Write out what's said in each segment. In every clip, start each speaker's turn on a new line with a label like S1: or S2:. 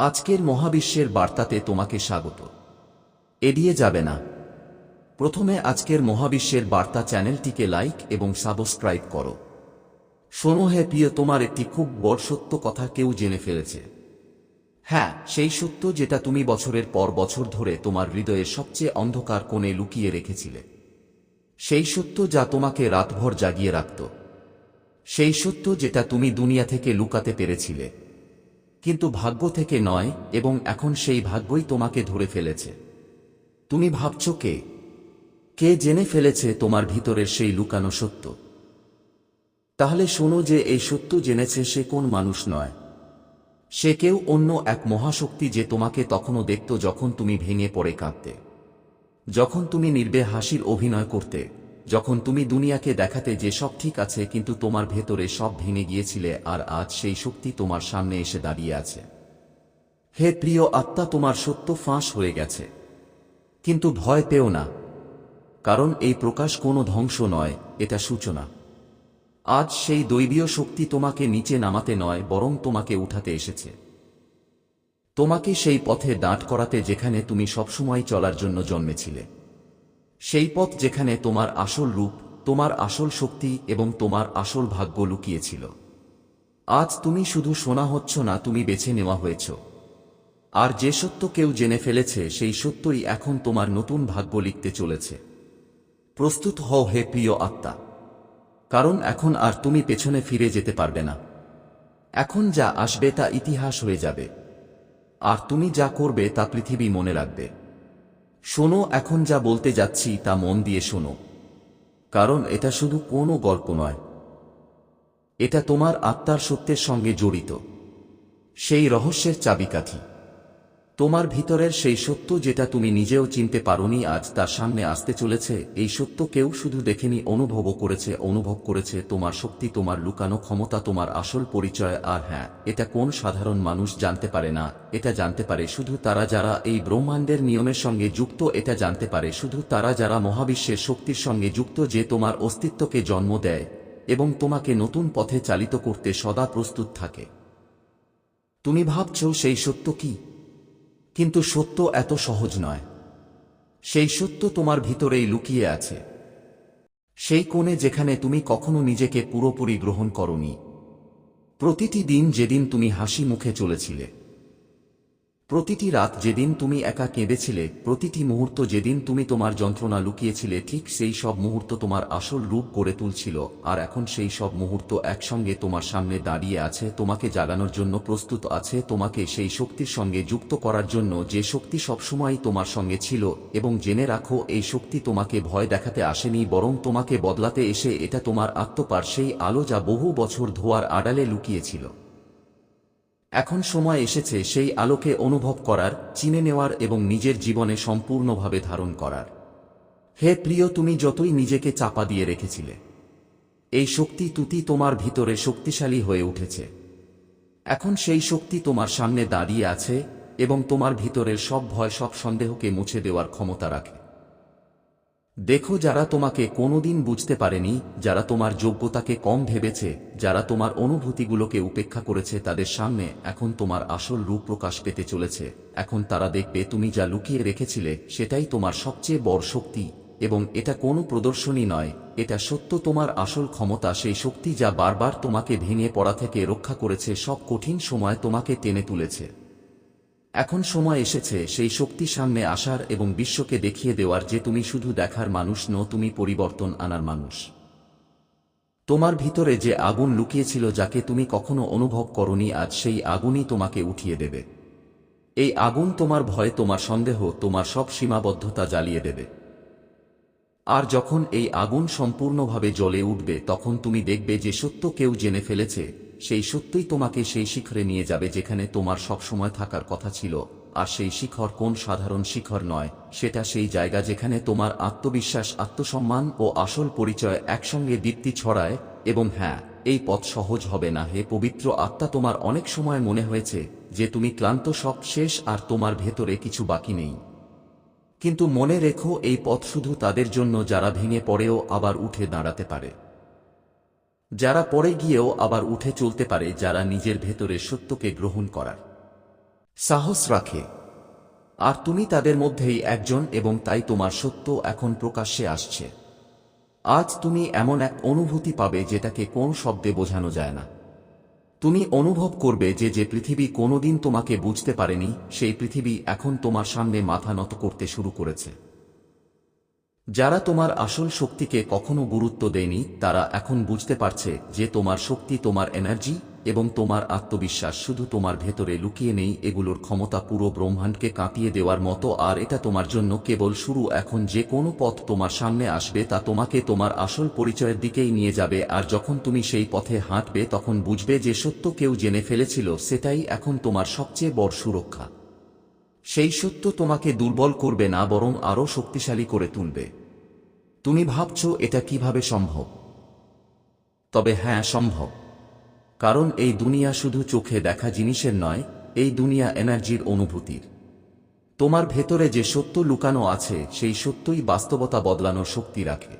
S1: আজকের মহাবিশ্বের বার্তাতে তোমাকে স্বাগত। এড়িয়ে যাবে না। প্রথমে আজকের মহাবিশ্বের বার্তা চ্যানেলটিকে লাইক এবং সাবস্ক্রাইব করো। শোনো হে প্রিয়, তোমার একটি খুব বড় সত্য কথা কেউ জেনে ফেলেছে। হ্যাঁ সেই সত্য যেটা তুমি বছরের পর বছর ধরে তোমার হৃদয়ের সবচেয়ে অন্ধকার কোণে লুকিয়ে রেখেছিলে। সেই সত্য যা তোমাকে রাতভর জাগিয়ে রাখত। সেই সত্য যেটা তুমি দুনিয়া থেকে লুকাতে পেরেছিলে। কিন্তু ভাগ্য থেকে নয়, এবং এখন সেই ভাগ্যই তোমাকে ধরে ফেলেছে। তুমি ভাবছ কে? কে জেনে ফেলেছে তোমার ভিতরের সেই লুকানো সত্য? তাহলে শোনো যে এই সত্য জেনেছে সে কোন মানুষ নয়। সে কেউ অন্য এক মহাশক্তি যে তোমাকে তখনও দেখত যখন তুমি ভেঙে পড়ে কাঁদতে। যখন তুমি নির্বে হাসির অভিনয় করতে। যখন তুমি দুনিয়াকে দেখাতে যে সব ঠিক আছে, কিন্তু তোমার ভেতরে সব ভেঙে গিয়েছিলে, আর আজ সেই শক্তি তোমার সামনে এসে দাঁড়িয়ে আছে। হে প্রিয় আত্মা, তোমার সত্য ফাঁস হয়ে গেছে। কিন্তু ভয় পেও না, কারণ এই প্রকাশ কোনো ধ্বংস নয়, এটা সূচনা। আজ সেই দৈবীয় শক্তি তোমাকে নিচে নামাতে নয়, বরং তোমাকে উঠাতে এসেছে। তোমাকে সেই পথে দাঁট করাতে যেখানে তুমি সবসময় চলার জন্য জন্মেছিলে। সেই পথ যেখানে তোমার আসল রূপ, তোমার আসল শক্তি এবং তোমার আসল ভাগ্য লুকিয়েছিল। আজ তুমি শুধু শোনা হচ্ছ না, তুমি বেছে নেওয়া হয়েছ। আর যে সত্য কেউ জেনে ফেলেছে, সেই সত্যই এখন তোমার নতুন ভাগ্য লিখতে চলেছে। প্রস্তুত হও হে প্রিয় আত্মা। কারণ এখন আর তুমি পেছনে ফিরে যেতে পারবে না। এখন যা আসবে তা ইতিহাস হয়ে যাবে। আর তুমি যা করবে তা পৃথিবী মনে রাখবে। শোনো, এখন যা বলতে যাচ্ছি তা মন দিয়ে শোনো। কারণ এটা শুধু কোনো গল্প নয়। এটা তোমার আত্মার সত্যের সঙ্গে জড়িত। সেই রহস্যের চাবিকাঠি। তোমার ভিতরের সেই সত্য যেটা তুমি নিজেও চিনতে পারোনি আজ তার সামনে আসতে চলেছে, এই সত্য কেউ শুধু দেখেনি, অনুভবও করেছে, অনুভব করেছে তোমার শক্তি, তোমার লুকানো ক্ষমতা, তোমার আসল পরিচয়, আর হ্যাঁ এটা কোন সাধারণ মানুষ জানতে পারে না, এটা জানতে পারে শুধু তারা যারা এই ব্রহ্মাণ্ডের নিয়মের সঙ্গে যুক্ত, এটা জানতে পারে শুধু তারা যারা মহাবিশ্বের শক্তির সঙ্গে যুক্ত যে তোমার অস্তিত্বকে জন্ম দেয় এবং তোমাকে নতুন পথে চালিত করতে সদা প্রস্তুত থাকে। তুমি ভাবছ সেই সত্য কি? কিন্তু সত্য এত সহজ নয়। সেই সত্য তোমার ভিতরেই লুকিয়ে আছে। সেই কোণে যেখানে তুমি কখনো নিজেকে পুরোপুরি গ্রহণ করনি। প্রতিটি দিন যেদিন তুমি হাসি মুখে চলেছিলে। প্রতিটি রাত যেদিন তুমি একা কেঁদেছিলে, প্রতিটি মুহূর্ত যেদিন তুমি তোমার যন্ত্রণা লুকিয়েছিলে, ঠিক সেই সব মুহূর্ত তোমার আসল রূপ করে তুলছিল, আর এখন সেই সব মুহূর্ত একসঙ্গে তোমার সামনে দাঁড়িয়ে আছে, তোমাকে জাগানোর জন্য প্রস্তুত আছে, তোমাকে সেই শক্তির সঙ্গে যুক্ত করার জন্য যে শক্তি সবসময় তোমার সঙ্গে ছিল, এবং জেনে রাখো, এই শক্তি তোমাকে ভয় দেখাতে আসেনি, বরং তোমাকে বদলাতে এসে এটা তোমার আত্মপার সেই আলো যা বহু বছর ধোয়ার আড়ালে লুকিয়েছিল। এখন সময় এসেছে সেই আলোকে অনুভব করার, চিনে নেওয়ার এবং নিজের জীবনে সম্পূর্ণভাবে ধারণ করার। হে প্রিয়, তুমি যতই নিজেকে চাপা দিয়ে রেখেছিলে, এই শক্তি তুতি তোমার ভিতরে শক্তিশালী হয়ে উঠেছে। এখন সেই শক্তি তোমার সামনে দাঁড়িয়ে আছে এবং তোমার ভিতরের সব ভয়, সব সন্দেহকে মুছে দেওয়ার ক্ষমতা রাখে। দেখো যারা তোমাকে কোনোদিন বুঝতে পারেনি, যারা তোমার যোগ্যতাকে কম ভেবেছে, যারা তোমার অনুভূতিগুলোকে উপেক্ষা করেছে তাদের সামনে এখন তোমার আসল রূপ প্রকাশ পেতে চলেছে। এখন তারা দেখবে তুমি যা লুকিয়ে রেখেছিলে সেটাই তোমার সবচেয়ে বড় শক্তি এবং এটা কোনো প্রদর্শনী নয়, এটা সত্য তোমার আসল ক্ষমতা, সেই শক্তি যা বারবার তোমাকে ভেঙে পড়া থেকে রক্ষা করেছে সব কঠিন সময় তোমাকে টেনে তুলেছে। এখন সময় এসেছে সেই শক্তি সামনে আসার এবং বিশ্বকে দেখিয়ে দেওয়ার যে তুমি শুধু দেখার মানুষ ন তুমি পরিবর্তন আনার মানুষ। তোমার ভিতরে যে আগুন লুকিয়েছিল যাকে তুমি কখনো অনুভব করনি, আজ সেই আগুনই তোমাকে উঠিয়ে দেবে। এই আগুন তোমার ভয় তোমার সন্দেহ, তোমার সব সীমাবদ্ধতা জ্বালিয়ে দেবে। আর যখন এই আগুন সম্পূর্ণভাবে জ্বলে উঠবে, তখন তুমি দেখবে যে সত্য কেউ জেনে ফেলেছে সেই সত্যই তোমাকে সেই শিখরে নিয়ে যাবে যেখানে তোমার সবসময় থাকার কথা ছিল। আর সেই শিখর কোন সাধারণ শিখর নয়, সেটা সেই জায়গা যেখানে তোমার আত্মবিশ্বাস, আত্মসম্মান ও আসল পরিচয় একসঙ্গে দীপ্তি ছড়ায় এবং হ্যাঁ এই পথ সহজ হবে না। হে পবিত্র আত্মা, তোমার অনেক সময় মনে হয়েছে যে তুমি ক্লান্ত, সব শেষ আর তোমার ভেতরে কিছু বাকি নেই। কিন্তু মনে রেখো, এই পথ শুধু তাদের জন্য, যারা ভেঙে পড়েও আবার উঠে দাঁড়াতে পারে। যারা পরে গিয়েও আবার উঠে চলতে পারে যারা নিজের ভেতরে সত্যকে গ্রহণ করার সাহস রাখে। আর তুমি তাদের মধ্যেই একজন এবং তাই তোমার সত্য এখন প্রকাশ্যে আসছে। আজ তুমি এমন এক অনুভূতি পাবে যেটাকে কোন শব্দে বোঝানো যায় না। তুমি অনুভব করবে যে যে পৃথিবী কোনোদিন তোমাকে বুঝতে পারেনি, সেই পৃথিবী এখন তোমার সামনে মাথা নত করতে শুরু করেছে। যারা তোমার আসল শক্তিকে কখনো গুরুত্ব দেয়নি, তারা এখন বুঝতে পারছে যে তোমার শক্তি তোমার এনার্জি এবং তোমার আত্মবিশ্বাস শুধু তোমার ভেতরে লুকিয়ে নেই, এগুলোর ক্ষমতা পুরো ব্রহ্মাণ্ডকে কাঁপিয়ে দেওয়ার মতো, আর এটা তোমার জন্য কেবল শুরু। এখন যে কোনো পথ তোমার সামনে আসবে, তা তোমাকে তোমার আসল পরিচয়ের দিকেই নিয়ে যাবে, আর যখন তুমি সেই পথে হাঁটবে, তখন বুঝবে যে সত্য কেউ জেনে ফেলেছিল, সেটাই এখন তোমার সবচেয়ে বড় সুরক্ষা। সেই সত্য তোমাকে দুর্বল করবে না, বরং আরও শক্তিশালী করে তুলবে। তুমি ভাবছ এটা কীভাবে সম্ভব? তবে হ্যাঁ সম্ভব। কারণ এই দুনিয়া শুধু চোখে দেখা জিনিসের নয়, এই দুনিয়া এনার্জির অনুভূতির। তোমার ভেতরে যে সত্য লুকানো আছে, সেই সত্যই বাস্তবতা বদলানোর শক্তি রাখে।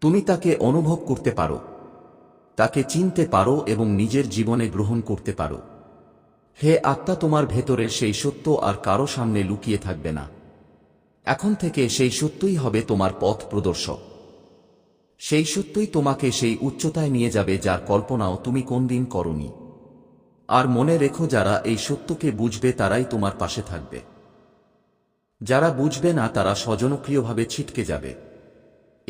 S1: তুমি তাকে অনুভব করতে পারো। তাকে চিনতে পারো এবং নিজের জীবনে গ্রহণ করতে পারো। হে আত্মা, তোমার ভেতরে সেই সত্য আর কারও সামনে লুকিয়ে থাকবে না। এখন থেকে সেই সত্যই হবে তোমার পথ প্রদর্শক। সেই সত্যই তোমাকে সেই উচ্চতায় নিয়ে যাবে যার কল্পনাও তুমি কোনদিন করনি। আর মনে রেখো যারা এই সত্যকে বুঝবে তারাই তোমার পাশে থাকবে। যারা বুঝবে না তারা স্বজনক্রিয়ভাবে ছিটকে যাবে।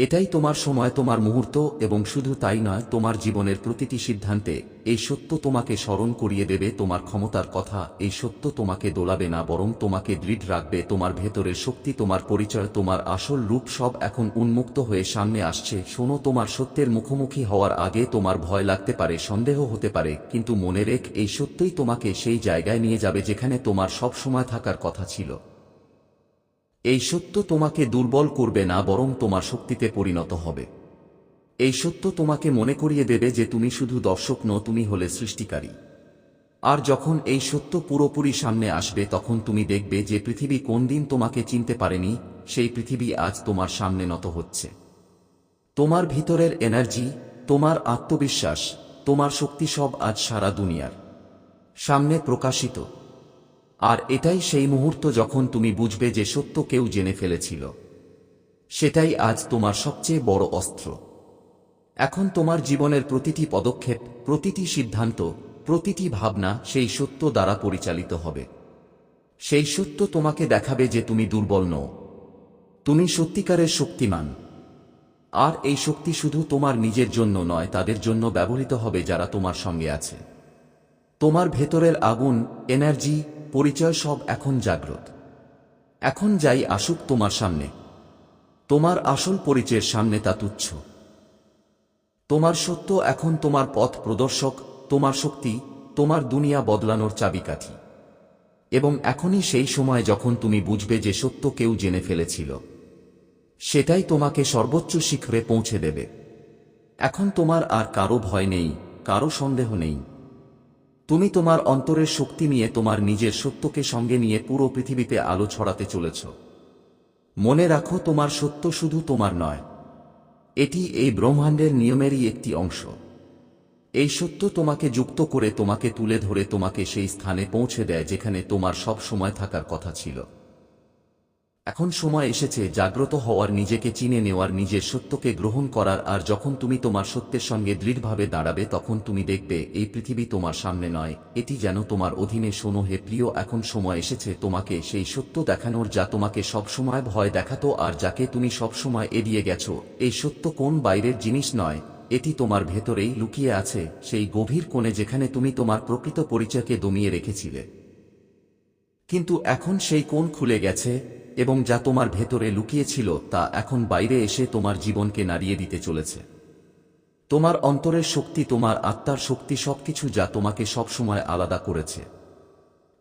S1: এটাই তোমার সময়, তোমার মুহূর্ত এবং শুধু তাই নয়, তোমার জীবনের প্রতিটি সিদ্ধান্তে এই সত্য তোমাকে স্মরণ করিয়ে দেবে, তোমার ক্ষমতার কথা এই সত্য তোমাকে দোলাবে না, বরং তোমাকে দৃঢ় রাখবে, তোমার ভেতরের শক্তি, তোমার পরিচয়, তোমার আসল রূপ সব এখন উন্মুক্ত হয়ে সামনে আসছে। শোনো, তোমার সত্যের মুখোমুখি হওয়ার আগে তোমার ভয় লাগতে পারে, সন্দেহ হতে পারে, কিন্তু মনে রেখ, এই সত্যই তোমাকে সেই জায়গায় নিয়ে যাবে যেখানে তোমার সব সময় থাকার কথা ছিল। এই সত্য তোমাকে দুর্বল করবে না, বরং তোমার শক্তিতে পরিণত হবে। এই সত্য তোমাকে মনে করিয়ে দেবে যে তুমি শুধু দর্শক ন তুমি হলে সৃষ্টিকারী। আর যখন এই সত্য পুরোপুরি সামনে আসবে, তখন তুমি দেখবে যে পৃথিবী কোন দিন তোমাকে চিনতে পারেনি, সেই পৃথিবী আজ তোমার সামনে নত হচ্ছে। তোমার ভিতরের এনার্জি, তোমার আত্মবিশ্বাস, তোমার শক্তি সব আজ সারা দুনিয়ার সামনে প্রকাশিত। আর এটাই সেই মুহূর্ত যখন তুমি বুঝবে যে সত্য কেউ জেনে ফেলেছিল। সেটাই আজ তোমার সবচেয়ে বড় অস্ত্র। এখন তোমার জীবনের প্রতিটি পদক্ষেপ, প্রতিটি সিদ্ধান্ত, প্রতিটি ভাবনা সেই সত্য দ্বারা পরিচালিত হবে। সেই সত্য তোমাকে দেখাবে যে তুমি দুর্বল নও। তুমি সত্যিকারের শক্তিমান। আর এই শক্তি শুধু তোমার নিজের জন্য নয়, তাদের জন্য ব্যবহৃত হবে যারা তোমার সঙ্গে আছে। তোমার ভেতরের আগুন এনার্জি পরিচয় সব এখন জাগ্রত। এখন যাই আসুক তোমার সামনে। তোমার আসল পরিচয়ের সামনে তা তুচ্ছ। তোমার সত্য এখন তোমার পথ প্রদর্শক, তোমার শক্তি, তোমার দুনিয়া বদলানোর চাবিকাঠি। এবং এখনই সেই সময় যখন তুমি বুঝবে যে সত্য কেউ জেনে ফেলেছিল। সেটাই তোমাকে সর্বোচ্চ শিখরে পৌঁছে দেবে। এখন তোমার আর কারও ভয় নেই, কারও সন্দেহ নেই। তুমি তোমার অন্তরের শক্তি নিয়ে তোমার নিজের সত্যকে সঙ্গে নিয়ে পুরো পৃথিবীতে আলো ছড়াতে চলেছ। মনে রাখো, তোমার সত্য শুধু তোমার নয়। এটি এই ব্রহ্মাণ্ডের নিয়মেরই একটি অংশ। এই সত্য তোমাকে যুক্ত করে তোমাকে তুলে ধরে তোমাকে সেই স্থানে পৌঁছে দেয় যেখানে তোমার সব সময় থাকার কথা ছিল। এখন সময় এসেছে, জাগ্রত হওয়ার নিজেকে চিনে নেওয়ার, নিজের সত্যকে গ্রহণ করার, আর যখন তুমি তোমার সত্যের সঙ্গে দৃঢ়ভাবে দাঁড়াবে, তখন তুমি দেখবে, এই পৃথিবী তোমার সামনে নয়, এটি যেন তোমার অধীনে শোনো হে প্রিয়, এখন সময় এসেছে তোমাকে সেই সত্য দেখানোর যা তোমাকে সবসময় ভয় দেখাতো আর যাকে তুমি সবসময় এড়িয়ে গেছো, এই সত্য কোন বাইরের জিনিস নয়, এটি তোমার ভেতরেই লুকিয়ে আছে, সেই গভীর কোণে যেখানে তুমি তোমার প্রকৃত পরিচয়কে দমিয়ে রেখেছিলে। কিন্তু এখন সেই কোণ খুলে গেছে এবং যা তোমার ভেতরে লুকিয়েছিল তা এখন বাইরে এসে তোমার জীবনকে নাড়িয়ে দিতে চলেছে। তোমার অন্তরের শক্তি, তোমার আত্মার শক্তি সবকিছু যা তোমাকে সবসময় আলাদা করেছে।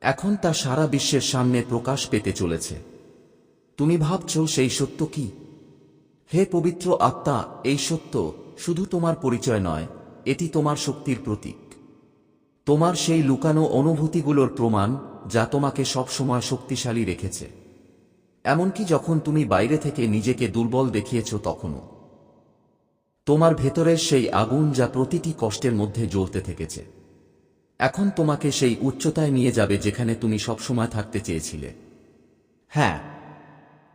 S1: এখন তা সারা বিশ্বের সামনে প্রকাশ পেতে চলেছে। তুমি ভাবছ সেই সত্য কি? হে পবিত্র আত্মা, এই সত্য শুধু তোমার পরিচয় নয়, এটি তোমার শক্তির প্রতীক। তোমার সেই লুকানো অনুভূতিগুলোর প্রমাণ যা তোমাকে সবসময় শক্তিশালী রেখেছে। এমনকি যখন তুমি বাইরে থেকে নিজেকে দুর্বল দেখিয়েছ তখনও। তোমার ভেতরের সেই আগুন যা প্রতিটি কষ্টের মধ্যে জ্বলতে থেকেছে। এখন তোমাকে সেই উচ্চতায় নিয়ে যাবে যেখানে তুমি সবসময় থাকতে চেয়েছিলে। হ্যাঁ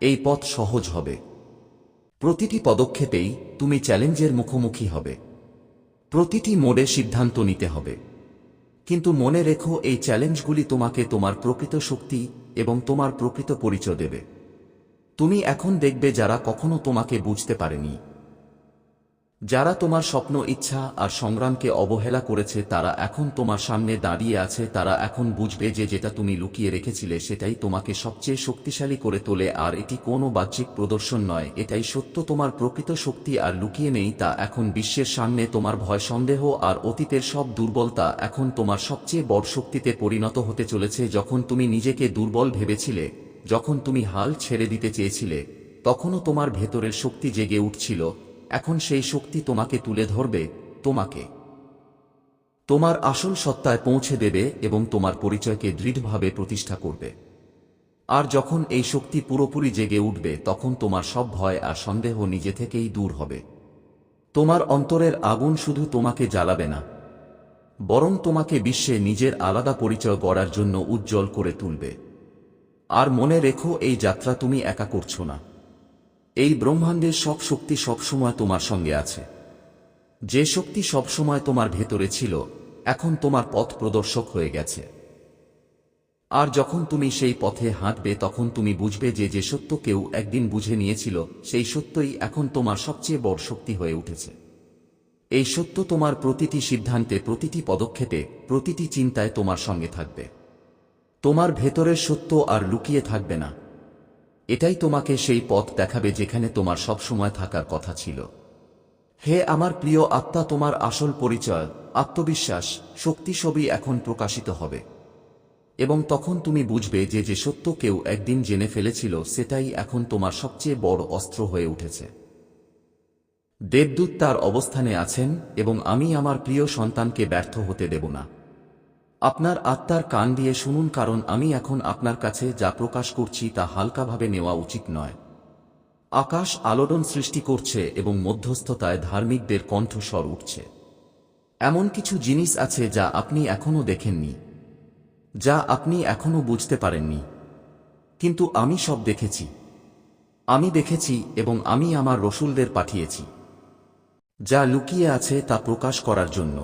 S1: এই পথ সহজ হবে। প্রতিটি পদক্ষেপেই তুমি চ্যালেঞ্জের মুখোমুখি হবে। প্রতিটি মোড়ে সিদ্ধান্ত নিতে হবে। কিন্তু মনে রেখো, এই চ্যালেঞ্জগুলি তোমাকে তোমার প্রকৃত শক্তি এবং তোমার প্রকৃত পরিচয় দেবে। তুমি এখন দেখবে যারা কখনো তোমাকে বুঝতে পারেনি। যারা তোমার স্বপ্ন, ইচ্ছা আর সংগ্রামকে অবহেলা করেছে, তারা এখন তোমার সামনে দাঁড়িয়ে আছে, তারা এখন বুঝবে যে যেটা তুমি লুকিয়ে রেখেছিলে, সেটাই তোমাকে সবচেয়ে শক্তিশালী করে তোলে, আর এটি কোনো বাহ্যিক প্রদর্শন নয়, এটাই সত্য। তোমার প্রকৃত শক্তি আর লুকিয়ে নেই, তা এখন বিশ্বের সামনে তোমার ভয়, সন্দেহ আর অতীতের সব দুর্বলতা এখন তোমার সবচেয়ে বড় শক্তিতে পরিণত হতে চলেছে, যখন তুমি নিজেকে দুর্বল ভেবেছিলে। যখন তুমি হাল ছেড়ে দিতে চেয়েছিলে, তখনও তোমার ভেতরের শক্তি জেগে উঠছিল, এখন সেই শক্তি তোমাকে তুলে ধরবে, তোমাকে। তোমার আসল সত্তায় পৌঁছে দেবে এবং তোমার পরিচয়কে দৃঢ়ভাবে প্রতিষ্ঠা করবে। আর যখন এই শক্তি পুরোপুরি জেগে উঠবে, তখন তোমার সব ভয় আর সন্দেহ নিজে থেকেই দূর হবে। তোমার অন্তরের আগুন শুধু তোমাকে জ্বালাবে না, বরং তোমাকে বিশ্বে নিজের আলাদা পরিচয় গড়ার জন্য উজ্জ্বল করে তুলবে। আর মনে রেখো, এই যাত্রা তুমি একা করছ না। এই ব্রহ্মাণ্ডের সব শক্তি সবসময় তোমার সঙ্গে আছে। যে শক্তি সবসময় তোমার ভেতরে ছিল, এখন তোমার পথ প্রদর্শক হয়ে গেছে। আর যখন তুমি সেই পথে হাঁটবে, তখন তুমি বুঝবে যে যে সত্য কেউ একদিন বুঝে নিয়েছিল, সেই সত্যই এখন তোমার সবচেয়ে বড় শক্তি হয়ে উঠেছে। এই সত্য তোমার প্রতিটি সিদ্ধান্তে, প্রতিটি পদক্ষেপে, প্রতিটি চিন্তায় তোমার সঙ্গে থাকবে। তোমার ভেতরের সত্য আর লুকিয়ে থাকবে না। এটাই তোমাকে সেই পথ দেখাবে যেখানে তোমার সবসময় থাকার কথা ছিল। হে আমার প্রিয় আত্মা, তোমার আসল পরিচয়, আত্মবিশ্বাস, শক্তি সবই এখন প্রকাশিত হবে। এবং তখন তুমি বুঝবে যে যে সত্য কেউ একদিন জেনে ফেলেছিল, সেটাই এখন তোমার সবচেয়ে বড় অস্ত্র হয়ে উঠেছে। দেবদূত তার অবস্থানে আছেন, এবং আমি আমার প্রিয় সন্তানকে ব্যর্থ হতে দেব না। আপনার আত্মার কান দিয়ে শুনুন, কারণ আমি এখন আপনার কাছে যা প্রকাশ করছি তা হালকাভাবে নেওয়া উচিত নয়। আকাশ আলোড়ন সৃষ্টি করছে এবং মধ্যস্থতায় ধার্মিকদের কণ্ঠস্বর উঠছে। এমন কিছু জিনিস আছে যা আপনি এখনও দেখেননি, যা আপনি এখনও বুঝতে পারেননি। কিন্তু আমি সব দেখেছি। আমি দেখেছি এবং আমি আমার রসুলদের পাঠিয়েছি, যা লুকিয়ে আছে তা প্রকাশ করার জন্য।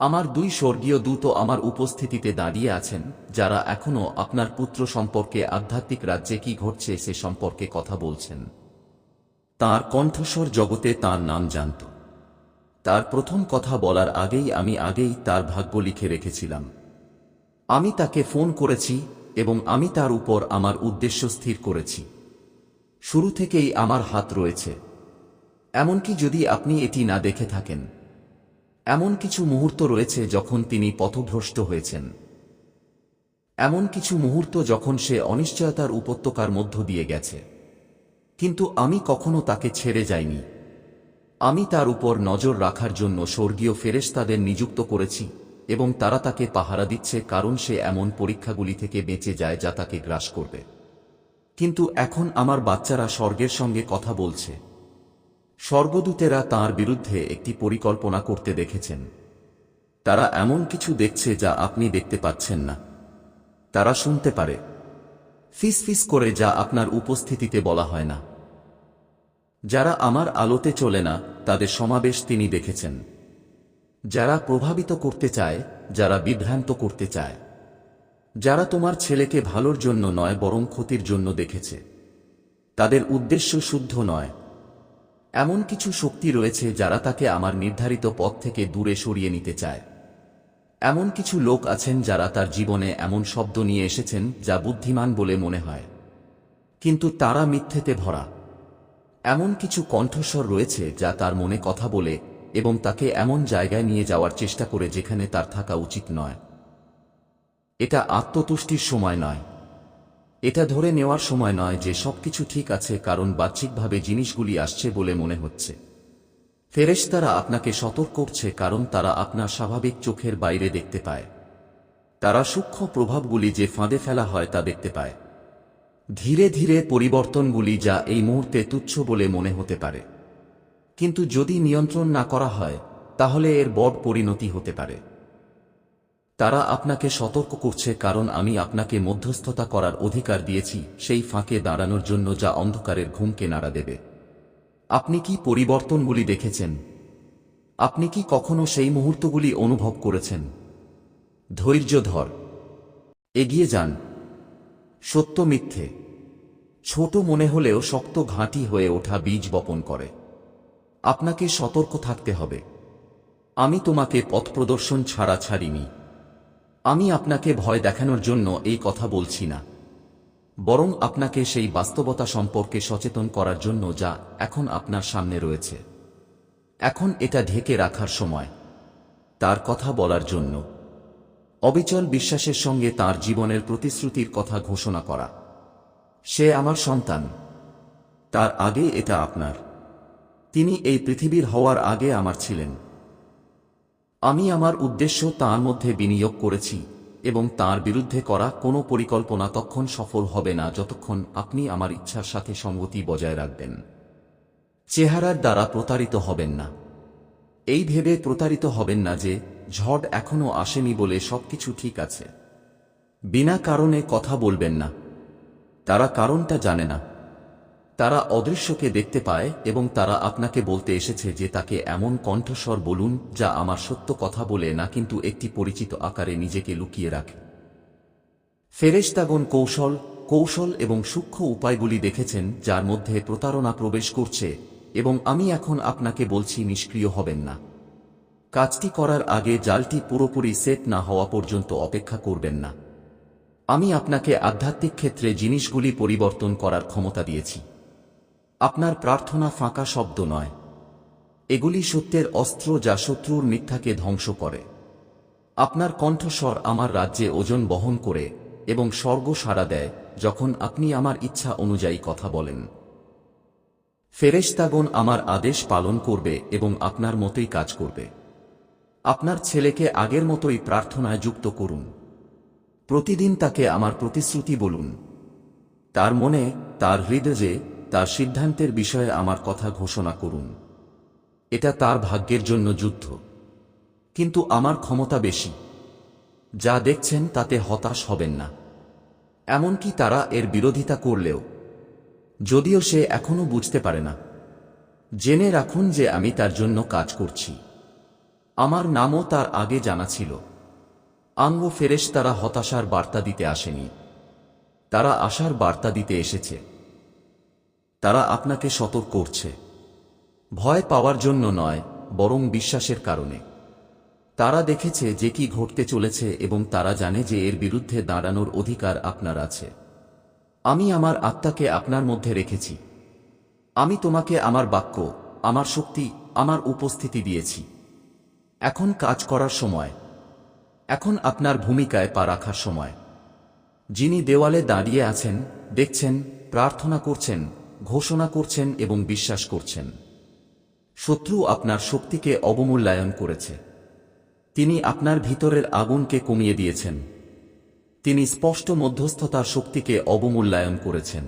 S1: আমার দুই স্বর্গীয় দূত আমার উপস্থিতিতে দাঁড়িয়ে আছেন, যারা এখনও আপনার পুত্র সম্পর্কে আধ্যাত্মিক রাজ্যে কি ঘটছে সে সম্পর্কে কথা বলছেন। তার কণ্ঠস্বর জগতে তার নাম জানত। তার প্রথম কথা বলার আগেই আমি আগেই তার ভাগ্য লিখে রেখেছিলাম। আমি তাকে ফোন করেছি এবং আমি তার উপর আমার উদ্দেশ্য স্থির করেছি। শুরু থেকেই আমার হাত রয়েছে। এমনকি যদি আপনি এটি না দেখে থাকেন এমন কিছু মুহূর্ত রয়েছে যখন তিনি পথভ্রষ্ট হয়েছেন। এমন কিছু মুহূর্ত যখন সে অনিশ্চয়তার উপত্যকার মধ্য দিয়ে গেছে। কিন্তু আমি কখনো তাকে ছেড়ে যাইনি। আমি তার উপর নজর রাখার জন্য স্বর্গীয় ফেরেশতাদের নিযুক্ত করেছি এবং তারা তাকে পাহারা দিচ্ছে কারণ সে এমন পরীক্ষাগুলি থেকে বেঁচে যায় যা তাকে গ্রাস করবে। কিন্তু এখন আমার বাচ্চারা স্বর্গের সঙ্গে কথা বলছে। স্বর্গদূতেরা তার বিরুদ্ধে একটি পরিকল্পনা করতে দেখেছেন। তারা এমন কিছু দেখছে যা আপনি দেখতে পাচ্ছেন না। তারা শুনতে পারে। ফিস ফিস করে যা আপনার উপস্থিতিতে বলা হয় না। যারা আমার আলোতে চলে না, তাদের সমাবেশ তিনি দেখেছেন। যারা প্রভাবিত করতে চায়, যারা বিভ্রান্ত করতে চায়। যারা তোমার ছেলেকে ভালোর জন্য নয়, বরং ক্ষতির জন্য দেখেছে। তাদের উদ্দেশ্য শুদ্ধ নয়। এমন কিছু শক্তি রয়েছে যারা তাকে আমার নির্ধারিত পথ থেকে দূরে সরিয়ে নিতে চায়। এমন কিছু লোক আছেন যারা তার জীবনে এমন শব্দ নিয়ে এসেছেন যা বুদ্ধিমান বলে মনে হয়। কিন্তু তারা মিথ্যেতে ভরা। এমন কিছু কণ্ঠস্বর রয়েছে যা তার মনে কথা বলে এবং তাকে এমন জায়গায় নিয়ে যাওয়ার চেষ্টা করে যেখানে তার থাকা উচিত নয়। এটা আত্মতুষ্টির সময় নয়। এটা ধরে নেওয়ার সময় নয় যে সবকিছু ঠিক আছে, কারণ বাহ্যিকভাবে জিনিসগুলি আসছে বলে মনে হচ্ছে। ফেরেশতারা আপনাকে সতর্ক করছে, কারণ তারা আপনার স্বাভাবিক চোখের বাইরে দেখতে পায়। তারা সূক্ষ্ম প্রভাবগুলি যে ফাঁদে ফেলা হয় তা দেখতে পায়। ধীরে ধীরে পরিবর্তনগুলি যা এই মুহূর্তে তুচ্ছ বলে মনে হতে পারে। কিন্তু যদি নিয়ন্ত্রণ না করা হয়, তাহলে এর বড় পরিণতি হতে পারে। তারা আপনাকে সতর্ক করছে কারণ আমি আপনাকে মধ্যস্থতা করার অধিকার দিয়েছি, সেই ফাঁকে দাঁড়ানোর জন্য যা অন্ধকারের ঘুমকে নাড়া দেবে। আপনি কি পরিবর্তনগুলি দেখেছেন? আপনি কি কখনো সেই মুহূর্তগুলি অনুভব করেছেন? ধৈর্য ধর। এগিয়ে যান। সত্য মিথ্যে। ছোট মনে হলেও শক্ত ঘাঁটি হয়ে ওঠা বীজ বপন করে। আপনাকে সতর্ক থাকতে হবে। আমি তোমাকে পথ প্রদর্শন ছাড়া ছাড়িনি। আমি আপনাকে ভয় দেখানোর জন্য এই কথা বলছি না। বরং আপনাকে সেই বাস্তবতা সম্পর্কে সচেতন করার জন্য যা এখন আপনার সামনে রয়েছে। এখন এটা ঢেকে রাখার সময়। তার কথা বলার জন্য। অবিচল বিশ্বাসের সঙ্গে তার জীবনের প্রতিশ্রুতির কথা ঘোষণা করা। সে আমার সন্তান। তার আগে এটা আপনার। তিনি এই পৃথিবীর হওয়ার আগে আমার ছিলেন। আমি আমার উদ্দেশ্য তার মধ্যে বিনিয়োগ করেছি, এবং তার বিরুদ্ধে করা কোনো পরিকল্পনা তখন সফল হবে না যতক্ষণ আপনি আমার ইচ্ছার সাথে সঙ্গতি বজায় রাখবেন। চেহারার দ্বারা প্রতারিত হবেন না। এই ভেবে প্রতারিত হবেন না যে, ঝড় এখনও আসেনি বলে সবকিছু ঠিক আছে। বিনা কারণে কথা বলবেন না। তারা কারণটা জানে না। তারা অদৃশ্যকে দেখতে পায় এবং তারা আপনাকে বলতে এসেছে যে তাকে এমন কণ্ঠস্বর বলুন, যা আমার সত্য কথা বলে না কিন্তু একটি পরিচিত আকারে নিজেকে লুকিয়ে রাখে। ফেরেশতাগণ কৌশল কৌশল এবং সূক্ষ্ম উপায়গুলি দেখেছেন, যার মধ্যে প্রতারণা প্রবেশ করছে, এবং আমি এখন আপনাকে বলছি নিষ্ক্রিয় হবেন না। কাজটি করার আগে জালটি পুরোপুরি সেট না হওয়া পর্যন্ত অপেক্ষা করবেন না। আমি আপনাকে আধ্যাত্মিক ক্ষেত্রে জিনিসগুলি পরিবর্তন করার ক্ষমতা দিয়েছি। আপনার প্রার্থনা ফাঁকা শব্দ নয়। এগুলি সত্যের অস্ত্র যা শত্রুর মিথ্যাকে ধ্বংস করে। আপনার কণ্ঠস্বর আমার রাজ্যে ওজন বহন করে এবং স্বর্গ সাড়া দেয় যখন আপনি আমার ইচ্ছা অনুযায়ী কথা বলেন। ফেরেশতাগণ আমার আদেশ পালন করবে এবং আপনার মতোই কাজ করবে। আপনার ছেলেকে আগের মতোই প্রার্থনায় যুক্ত করুন। প্রতিদিন তাকে আমার প্রতিশ্রুতি বলুন। তার মনে, তার হৃদয়ে তার সিদ্ধান্তের বিষয়ে আমার কথা ঘোষণা করুন। এটা তার ভাগ্যের জন্য যুদ্ধ। কিন্তু আমার ক্ষমতা বেশি। যা দেখছেন তাতে হতাশ হবেন না। এমনকি তারা এর বিরোধিতা করলেও। যদিও সে এখনও বুঝতে পারে না। জেনে রাখুন যে আমি তার জন্য কাজ করছি। আমার নামও তার আগে জানা ছিল। আঙ্গ ফেরেশ তারা হতাশার বার্তা দিতে আসেনি। তারা আশার বার্তা দিতে এসেছে। তারা আপনাকে সতর্ক করছে। ভয় পাওয়ার জন্য নয়, বরং বিশ্বাসের কারণে। তারা দেখেছে যে কি ঘটতে চলেছে এবং তারা জানে যে এর বিরুদ্ধে দাঁড়ানোর অধিকার আপনার আছে। আমি আমার আত্মাকে আপনার মধ্যে রেখেছি। আমি তোমাকে আমার বাক্য, আমার শক্তি, আমার উপস্থিতি দিয়েছি। এখন কাজ করার সময়। এখন আপনার ভূমিকায় পা রাখার সময়। যিনি দেওয়ালে দাঁড়িয়ে আছেন, দেখছেন, প্রার্থনা করছেন ঘোষণা করছেন এবং বিশ্বাস করছেন। শত্রু আপনার শক্তিকে অবমূল্যায়ন করেছে। তিনি আপনার ভিতরের আগুনকে কমিয়ে দিয়েছেন। তিনি স্পষ্ট মধ্যস্থতার শক্তিকে অবমূল্যায়ন করেছেন।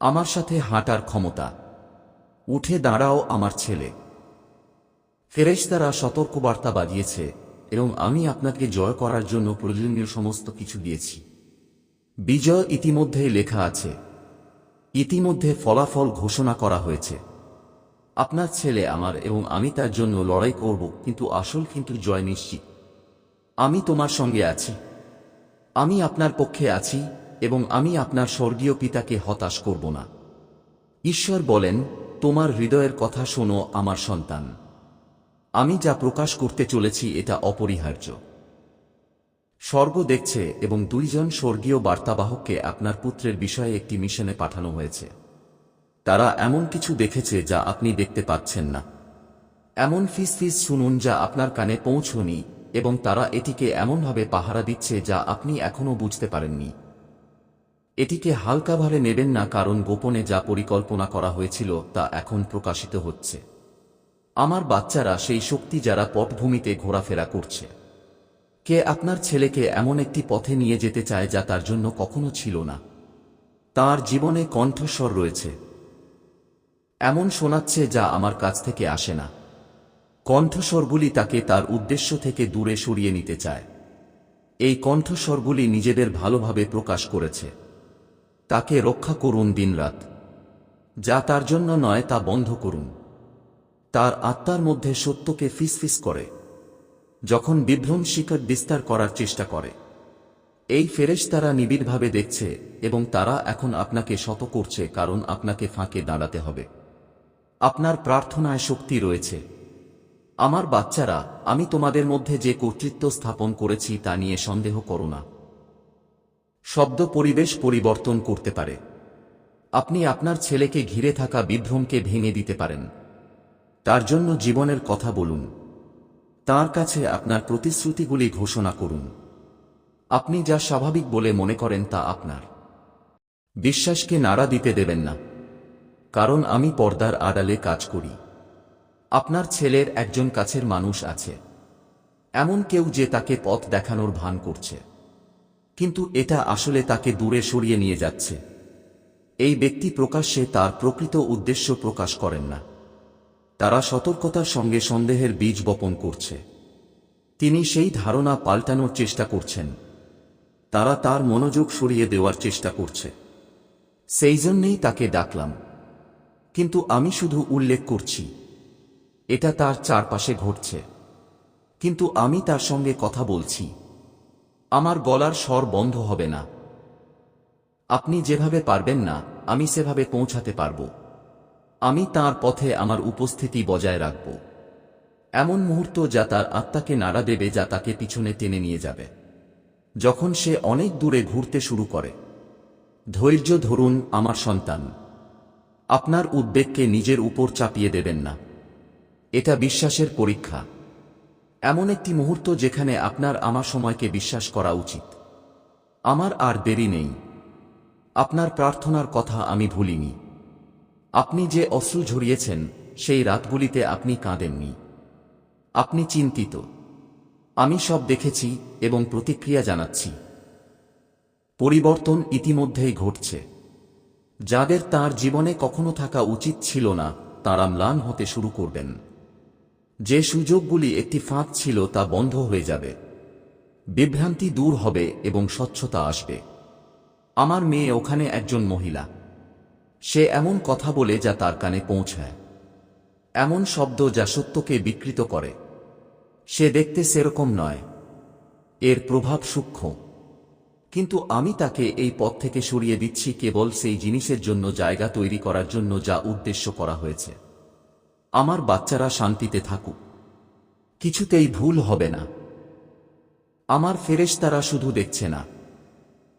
S1: আমার সাথে হাঁটার ক্ষমতা। উঠে দাঁড়াও আমার ছেলে। ফেরেশতারা সতর্কবার্তা বাজিয়েছে এবং আমি আপনাকে জয় করার জন্য প্রয়োজনীয় সমস্ত কিছু দিয়েছি। বিজয় ইতিমধ্যেই লেখা আছে। ইতিমধ্যে ফলাফল ঘোষণা করা হয়েছে। আপনার ছেলে আমার এবং আমি তার জন্য লড়াই করব, কিন্তু আসল কিন্তু জয় নিশ্চিত। আমি তোমার সঙ্গে আছি। আমি আপনার পক্ষে আছি এবং আমি আপনার স্বর্গীয় পিতাকে হতাশ করব না। ঈশ্বর বলেন, তোমার হৃদয়ের কথা শোনো, আমার সন্তান। আমি যা প্রকাশ করতে চলেছি, এটা অপরিহার্য। স্বর্গ দেখছে এবং দুইজন স্বর্গীয় বার্তাবাহককে আপনার পুত্রের বিষয়ে একটি মিশনে পাঠানো হয়েছে। তারা এমন কিছু দেখেছে যা আপনি দেখতে পাচ্ছেন না। এমন ফিস ফিস শুনুন যা আপনার কানে পৌঁছনি এবং তারা এটিকে এমনভাবে পাহারা দিচ্ছে যা আপনি এখনও বুঝতে পারেননি। এটিকে হালকাভাবে নেবেন না কারণ গোপনে যা পরিকল্পনা করা হয়েছিল তা এখন প্রকাশিত হচ্ছে। আমার বাচ্চারা সেই শক্তি যারা পটভূমিতে ঘোরাফেরা করছে। কে আপনার ছেলেকে এমন একটি পথে নিয়ে যেতে চায় যা তার জন্য কখনো ছিল না? তার জীবনে কণ্ঠস্বর রয়েছে। এমন শোনাচ্ছে যা আমার কাছ থেকে আসে না। কণ্ঠস্বরগুলি তাকে তার উদ্দেশ্য থেকে দূরে সরিয়ে নিতে চায়। এই কণ্ঠস্বরগুলি নিজেদের ভালোভাবে প্রকাশ করেছে। তাকে রক্ষা করুন দিনরাত। যা তার জন্য নয় তা বন্ধ করুন। তার আত্মার মধ্যে সত্যকে ফিসফিস করে। যখন বিভ্রম বিস্তার করার চেষ্টা করে। এই ফেরেশ তারা নিবিড়ভাবে দেখছে এবং তারা এখন আপনাকে শত করছে কারণ আপনাকে ফাঁকে দাঁড়াতে হবে। আপনার প্রার্থনায় শক্তি রয়েছে। আমার বাচ্চারা, আমি তোমাদের মধ্যে যে কর্তৃত্ব স্থাপন করেছি তা নিয়ে সন্দেহ করো না। শব্দ পরিবেশ পরিবর্তন করতে পারে। আপনি আপনার ছেলেকে ঘিরে থাকা বিভ্রমকে ভেঙে দিতে পারেন। তার জন্য জীবনের কথা বলুন। তার কাছে আপনার প্রতিশ্রুতিগুলি ঘোষণা করুন। আপনি যা স্বাভাবিক বলে মনে করেন তা আপনার। বিশ্বাসকে নাড়া দিতে দেবেন না। কারণ আমি পর্দার আড়ালে কাজ করি। আপনার ছেলের একজন কাছের মানুষ আছে। এমন কেউ যে তাকে পথ দেখানোর ভান করছে। কিন্তু এটা আসলে তাকে দূরে সরিয়ে নিয়ে যাচ্ছে। এই ব্যক্তি প্রকাশ্যে তার প্রকৃত উদ্দেশ্য প্রকাশ করেন না। তারা সতর্কতার সঙ্গে সন্দেহের বীজ বপন করছে। তিনি সেই ধারণা পাল্টানোর চেষ্টা করছেন। তারা তার মনোযোগ সরিয়ে দেওয়ার চেষ্টা করছে। সেই জন্যেই তাকে ডাকলাম। কিন্তু আমি শুধু উল্লেখ করছি। এটা তার চারপাশে ঘটছে। কিন্তু আমি তার সঙ্গে কথা বলছি। আমার গলার স্বর বন্ধ হবে না। আপনি যেভাবে পারবেন না, আমি সেভাবে পৌঁছাতে পারব। আমি তার পথে আমার উপস্থিতি বজায় রাখব। এমন মুহূর্ত যা তার আত্মাকে নাড়া দেবে, যা তাকে পিছনে টেনে নিয়ে যাবে। যখন সে অনেক দূরে ঘুরতে শুরু করে, ধৈর্য ধরুন আমার সন্তান। আপনার উদ্বেগকে নিজের উপর চাপিয়ে দেবেন না। এটা বিশ্বাসের পরীক্ষা। এমন একটি মুহূর্ত যেখানে আপনার আমার সময়কে বিশ্বাস করা উচিত। আমার আর দেরি নেই। আপনার প্রার্থনার কথা আমি ভুলিনি। আপনি যে অশ্রু ঝরিয়েছেন, সেই রাতগুলিতে আপনি কাঁদেননি। আপনি চিন্তিত। আমি সব দেখেছি এবং প্রতিক্রিয়া জানাচ্ছি। পরিবর্তন ইতিমধ্যেই ঘটছে। যাদের তার জীবনে কখনো থাকা উচিত ছিল না, তারা ম্লান হতে শুরু করবেন। যে সুযোগগুলি একটি ফাঁক ছিল, তা বন্ধ হয়ে যাবে। বিভ্রান্তি দূর হবে এবং স্বচ্ছতা আসবে। আমার মেয়ে ওখানে একজন মহিলা। সে এমন কথা বলে যা তার কানে পৌঁছায়। এমন শব্দ যা সত্যকে বিকৃত করে। সে দেখতে সেরকম নয়। এর প্রভাব সূক্ষ্ম। কিন্তু আমি তাকে এই পথ থেকে সরিয়ে দিচ্ছি কেবল সেই জিনিসের জন্য জায়গা তৈরি করার জন্য যা উদ্দেশ্য করা হয়েছে। আমার বাচ্চারা শান্তিতে থাকুক। কিছুতেই ভুল হবে না। আমার ফেরেশতারা শুধু দেখছে না।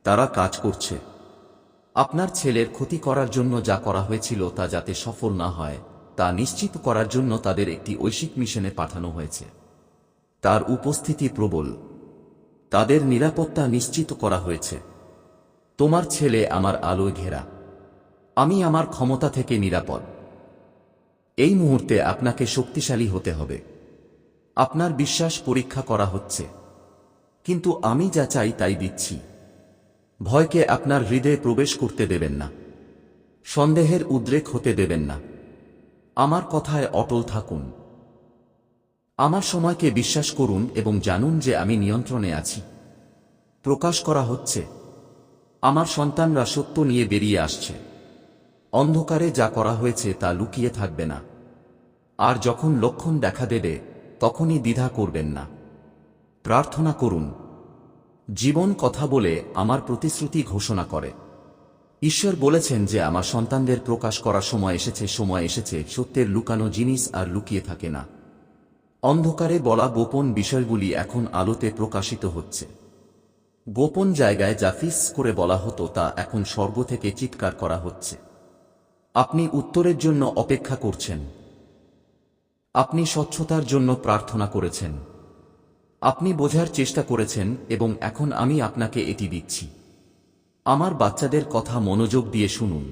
S1: তারা কাজ করছে। আপনার ছেলের ক্ষতি করার জন্য যা করা হয়েছিল তা যাতে সফল না হয়, তা নিশ্চিত করার জন্য তাদের একটি ঐশিক মিশনে পাঠানো হয়েছে। তার উপস্থিতি প্রবল। তাদের নিরাপত্তা নিশ্চিত করা হয়েছে। তোমার ছেলে আমার আলোয় ঘেরা। আমি আমার ক্ষমতা থেকে নিরাপদ। এই মুহূর্তে আপনাকে শক্তিশালী হতে হবে। আপনার বিশ্বাস পরীক্ষা করা হচ্ছে। কিন্তু আমি যা চাই তাই দিচ্ছি। ভয়কে আপনার হৃদয়ে প্রবেশ করতে দেবেন না। সন্দেহের উদ্রেক হতে দেবেন না। আমার কথায় অটল থাকুন। আমার সময়কে বিশ্বাস করুন এবং জানুন যে আমি নিয়ন্ত্রণে আছি। প্রকাশ করা হচ্ছে। আমার সন্তানরা সত্য নিয়ে বেরিয়ে আসছে। অন্ধকারে যা করা হয়েছে তা লুকিয়ে থাকবে না। আর যখন লক্ষণ দেখা দেবে, তখনই দ্বিধা করবেন না। প্রার্থনা করুন। জীবন কথা বলে আমার প্রতিশ্রুতি ঘোষণা করে। ঈশ্বর বলেছেন যে আমার সন্তানদের প্রকাশ করার সময় এসেছে সময় এসেছে, সত্যের লুকানো জিনিস আর লুকিয়ে থাকে না। অন্ধকারে বলা গোপন বিষয়গুলি এখন আলোতে প্রকাশিত হচ্ছে। গোপন জায়গায় যা ফিস করে বলা হতো তা এখন স্বর্গ থেকে চিৎকার করা হচ্ছে। আপনি উত্তরের জন্য অপেক্ষা করছেন। আপনি স্বচ্ছতার জন্য প্রার্থনা করেছেন। আপনি বোঝার চেষ্টা করেছেন এবং এখন আমি আপনাকে এটি দিচ্ছি। আমার বাচ্চাদের কথা মনোযোগ দিয়ে শুনুন।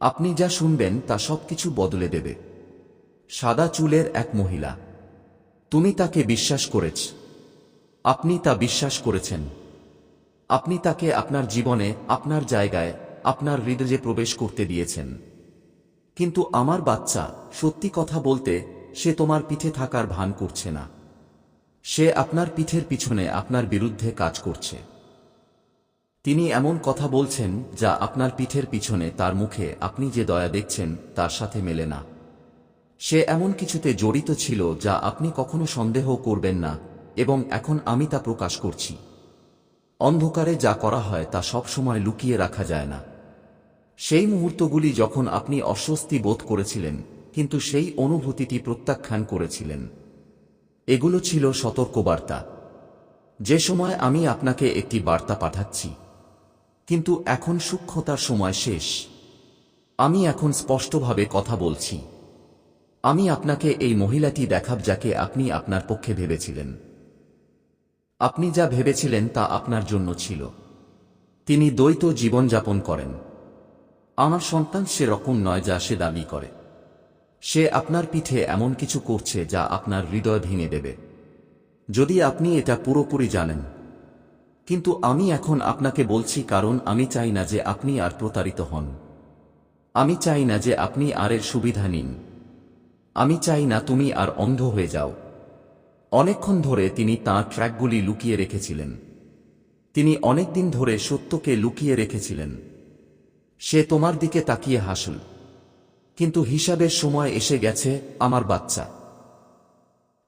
S1: আপনি যা শুনবেন তা সবকিছু বদলে দেবে। সাদা চুলের এক মহিলা। তুমি তাকে বিশ্বাস করেছ। আপনি তা বিশ্বাস করেছেন। আপনি তাকে আপনার জীবনে, আপনার জায়গায়, আপনার হৃদয়ে প্রবেশ করতে দিয়েছেন। কিন্তু আমার বাচ্চা সত্যি কথা বলতে সে তোমার পিঠে থাকার ভান করছে না। সে আপনার পিঠের পিছনে আপনার বিরুদ্ধে কাজ করছে। তিনি এমন কথা বলছেন, যা আপনার পিঠের পিছনে তার মুখে আপনি যে দয়া দেখছেন, তার সাথে মেলে না। সে এমন কিছুতে জড়িত ছিল, যা আপনি কখনো সন্দেহ করবেন না, এবং এখন আমি তা প্রকাশ করছি। অন্ধকারে যা করা হয়, তা সবসময় লুকিয়ে রাখা যায় না। সেই মুহূর্তগুলি যখন আপনি অস্বস্তি বোধ করেছিলেন, কিন্তু সেই অনুভূতিটি প্রত্যাখ্যান করেছিলেন। এগুলো ছিল সতর্কবার্তা। যে সময় আমি আপনাকে একটি বার্তা পাঠাচ্ছি। কিন্তু এখন সূক্ষ্মতার সময় শেষ। আমি এখন স্পষ্টভাবে কথা বলছি। আমি আপনাকে এই মহিলাটি দেখাব যাকে আপনি আপনার পক্ষে ভেবেছিলেন। আপনি যা ভেবেছিলেন তা আপনার জন্য ছিল। তিনি দ্বৈত জীবনযাপন করেন। আমার সন্তান সেরকম নয় যা সে দাবি করে। সে আপনার পিঠে এমন কিছু করছে যা আপনার হৃদয় ভেঙে দেবে। যদি আপনি এটা পুরোপুরি জানেন। কিন্তু আমি এখন আপনাকে বলছি কারণ আমি চাই না যে আপনি আর প্রতারিত হন। আমি চাই না যে আপনি আর এর সুবিধা নিন। আমি চাই না তুমি আর অন্ধ হয়ে যাও। অনেকক্ষণ ধরে তিনি তাঁর ট্র্যাকগুলি লুকিয়ে রেখেছিলেন। তিনি অনেকদিন ধরে সত্যকে লুকিয়ে রেখেছিলেন। সে তোমার দিকে তাকিয়ে হাসল। কিন্তু হিসাবের সময় এসে গেছে আমার বাচ্চা।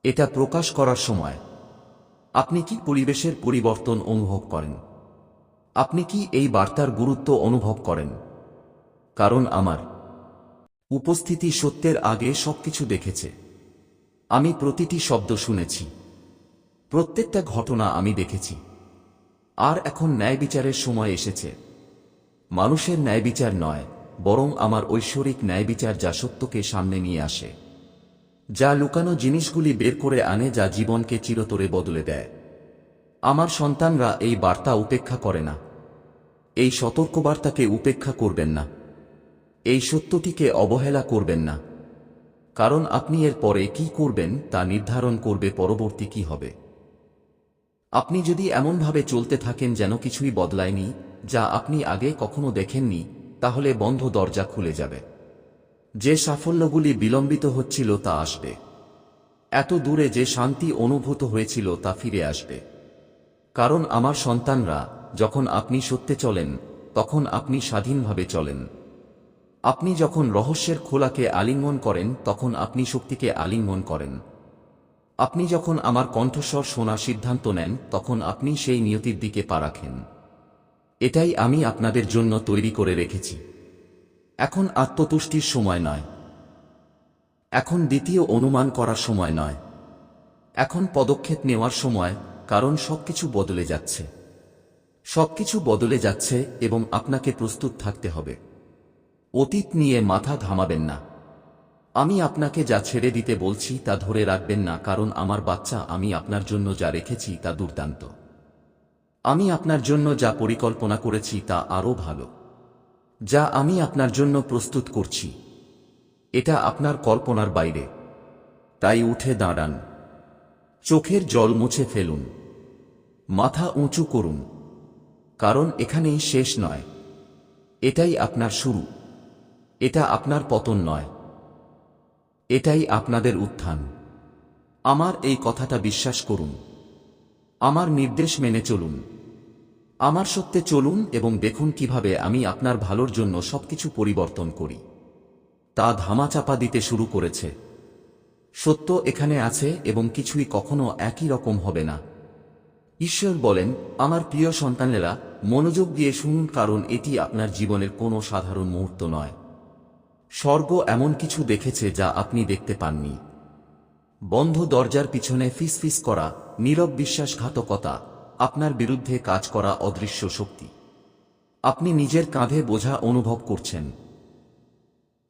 S1: এটা প্রকাশ করার সময়। আপনি কি পরিবেশের পরিবর্তন অনুভব করেন? আপনি কি এই বার্তার গুরুত্ব অনুভব করেন? কারণ আমার উপস্থিতি সত্যের আগে সবকিছু দেখেছে। আমি প্রতিটি শব্দ শুনেছি। প্রত্যেকটা ঘটনা আমি দেখেছি। আর এখন ন্যায় বিচারের সময় এসেছে। মানুষের ন্যায় বিচার নয়। বরং আমার ঐশ্বরিক ন্যায় বিচার যা সত্যকে সামনে নিয়ে আসে। যা লুকানো জিনিসগুলি বের করে আনে যা জীবনকে চিরতরে বদলে দেয়। আমার সন্তানরা এই বার্তা উপেক্ষা করে না। এই সতর্কবার্তাকে উপেক্ষা করবেন না। এই সত্যটিকে অবহেলা করবেন না। কারণ আপনি এর পরে কি করবেন তা নির্ধারণ করবে পরবর্তী কি হবে। আপনি যদি এমনভাবে চলতে থাকেন যেন কিছুই বদলায়নি, যা আপনি আগে কখনো দেখেননি তাহলে বন্ধ দরজা খুলে যাবে। যে সাফল্যগুলি বিলম্বিত হচ্ছিল তা আসবে। এত দূরে যে শান্তি অনুভূত হয়েছিল তা ফিরে আসবে। কারণ আমার সন্তানরা, যখন আপনি সত্যে চলেন, তখন আপনি স্বাধীনভাবে চলেন। আপনি যখন রহস্যের খোলাকে আলিঙ্গন করেন, তখন আপনি শক্তিকে আলিঙ্গন করেন। আপনি যখন আমার কণ্ঠস্বর শোনার সিদ্ধান্ত নেন, তখন আপনি সেই নিয়তির দিকে পা রাখেন। এটাই আমি আপনাদের জন্য তৈরি করে রেখেছি। এখন আত্মতুষ্টির সময় নয়। এখন দ্বিতীয় অনুমান করার সময় নয়। এখন পদক্ষেপ নেওয়ার সময়, কারণ সবকিছু বদলে যাচ্ছে। সবকিছু বদলে যাচ্ছে এবং আপনাকে প্রস্তুত থাকতে হবে। অতীত নিয়ে মাথা ঘামাবেন না। আমি আপনাকে যা ছেড়ে দিতে বলছি তা ধরে রাখবেন না, কারণ আমার বাচ্চা আমি আপনার জন্য যা রেখেছি তা দুর্দান্ত। আমি আপনার জন্য যা পরিকল্পনা করেছি তা আরও ভালো। যা আমি আপনার জন্য প্রস্তুত করছি। এটা আপনার কল্পনার বাইরে। তাই উঠে দাঁড়ান। চোখের জল মুছে ফেলুন। মাথা উঁচু করুন। কারণ এখানেই শেষ নয়। এটাই আপনার শুরু। এটা আপনার পতন নয়। এটাই আপনাদের উত্থান। আমার এই কথাটা বিশ্বাস করুন। আমার নির্দেশ মেনে চলুন। আমার সত্যে চলুন এবং দেখুন কীভাবে আমি আপনার ভালোর জন্য সবকিছু পরিবর্তন করি। তা ধামাচাপা দিতে শুরু করেছে। সত্য এখানে আছে এবং কিছুই কখনো একই রকম হবে না। ঈশ্বর বলেন, আমার প্রিয় সন্তানেরা, মনোযোগ দিয়ে শুনুন কারণ এটি আপনার জীবনের কোনো সাধারণ মুহূর্ত নয়। স্বর্গ এমন কিছু দেখেছে যা আপনি দেখতে পাননি। বন্ধ দরজার পিছনে ফিসফিস করা, নীরব বিশ্বাসঘাতকতা, আপনার বিরুদ্ধে কাজ করা অদৃশ্য শক্তি। আপনি নিজের কাঁধে বোঝা অনুভব করছেন।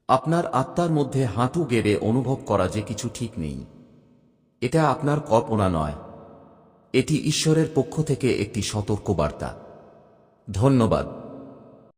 S1: আপনার আত্মার মধ্যে হাঁটু গেড়ে অনুভব করা যে কিছু ঠিক নেই। এটা আপনার কল্পনা নয়। এটি ঈশ্বরের পক্ষ থেকে একটি সতর্ক বার্তা ধন্যবাদ।